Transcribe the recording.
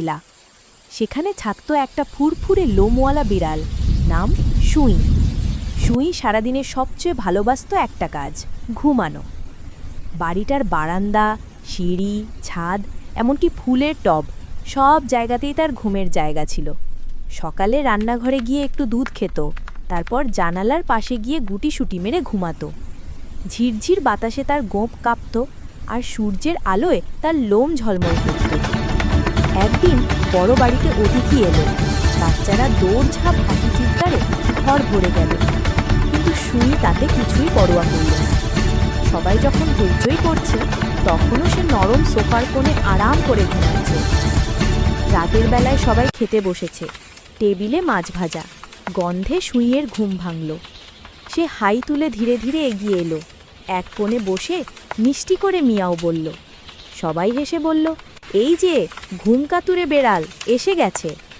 টিলা। সেখানে থাকত একটা ফুরফুরে লোমওয়ালা বিড়াল, নাম সুই। সুই সারাদিনের সবচেয়ে ভালোবাসত একটা কাজ, ঘুমানো। বাড়িটার বারান্দা, সিঁড়ি, ছাদ, এমনকি ফুলের টব, সব জায়গাতেই তার ঘুমের জায়গা ছিল। সকালে রান্নাঘরে গিয়ে একটু দুধ খেত, তারপর জানালার পাশে গিয়ে গুটি সুটি মেরে ঘুমাতো। ঝিরঝির বাতাসে তার গোঁপ কাঁপত আর সূর্যের আলোয় তার লোম ঝলমল করত। একদিন বড় বাড়িতে অতিথি এলো। বাচ্চারা দৌড়ঝাঁপ, হাসি চিৎকারে ঘর ভরে গেল। কিন্তু সুই তাতে কিছুই পরোয়া করল সবাই যখন হইচই করছে, তখনও সে নরম সোফার কোণে আরাম করে ঘুমাচ্ছে। রাতের বেলায় সবাই খেতে বসেছে। টেবিলে মাছ ভাজা। গন্ধে সুইয়ের ঘুম ভাঙল। সে হাই তুলে ধীরে ধীরে এগিয়ে এলো। এক কোণে বসে মিষ্টি করে মিয়াও বলল। সবাই হেসে বলল এই যে ঘুমকাতুরে বেড়াল এসে গেছে।